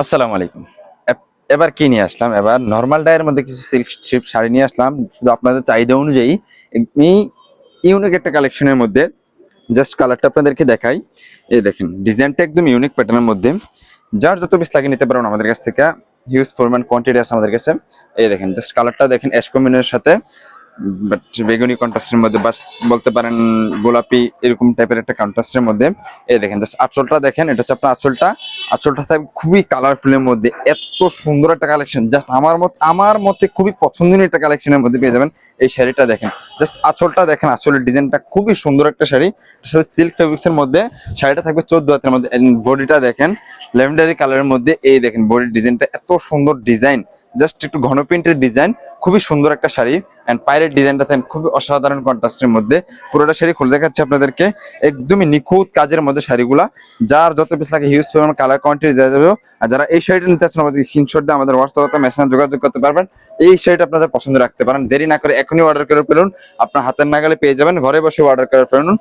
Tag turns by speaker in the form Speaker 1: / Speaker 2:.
Speaker 1: আসসালামু আলাইকুম। এবার কি নিয়ে আসলাম? এবার নর্মাল ডায়ের মধ্যে কিছু সিল্ক স্ট্রিপ শাড়ি নিয়ে আসলাম। শুধু আপনাদের চাহিদা অনুযায়ী ইউনিক একটা কালেকশনের মধ্যে জাস্ট কালারটা আপনাদেরকে দেখাই। এই দেখেন ডিজাইনটা একদম ইউনিক প্যাটার্নের মধ্যে। যার যত পিস লাগিয়ে নিতে পারবেন আমাদের কাছ থেকে হিউজ পরিমাণ কোয়ান্টিটি আছে আমাদের কাছে। এই দেখেন জাস্ট কালারটা দেখেন অ্যাশ কম্বিনের সাথে। বাট বেগুনি কন্ট্রাস্টের মধ্যে বা বলতে পারেন গোলাপি এরকম টাইপের একটা কন্ট্রাস্টের মধ্যে, এই দেখেন জাস্ট আঁচলটা দেখেন, এটা হচ্ছে আপনার আঁচলটা। আঁচলটা থাকবে খুবই কালারফুলের মধ্যে, এত সুন্দর একটা কালেকশন জাস্ট আমার মত, আমার মতে খুবই পছন্দনীয় একটা কালেকশনের মধ্যে পেয়ে যাবেন এই শাড়িটা দেখেন। জাস্ট আঁচলটা দেখেন, আঁচলের ডিজাইনটা খুবই সুন্দর একটা শাড়ি। সিল্ক ফেব্রিক্স এর মধ্যে, শাড়িটা থাকবে চোদ্দ হাতের মধ্যে বডিটা দেখেন ল্যাভেন্ডারি কালারের মধ্যে, এই দেখেন বডির ডিজাইনটা এত সুন্দর ডিজাইন জাস্ট একটু ঘন প্রিন্টের ডিজাইন খুবই সুন্দর একটা শাড়ি। এন্ড পায়ের ডিজাইনটা দেখেন, খুবই অসাধারণ কন্ট্রাস্টের মধ্যে। পুরোটা শাড়ি খুলে দেখাচ্ছি আপনাদেরকে। একদমই নিখুঁত কাজের মধ্যে শাড়িগুলা। যার যত পিস লাগে হিউজ পরিমাণ কালার কোয়ান্টিটি দেওয়া যাবে। আর যারা এই শাড়িটা নিতে চাচ্ছেন আমাদের স্ক্রিনশট দিয়ে আমাদের হোয়াটসঅ্যাপে মেসেঞ্জ যোগাযোগ করতে পারবেন। এই শাড়িটা আপনাদের পছন্দ রাখতে পারেন। দেরি না করে এখনই অর্ডার করে ফেলুন। আপনার হাতের নাগালে পেয়ে যাবেন। ঘরে বসে অর্ডার করে ফেলুন।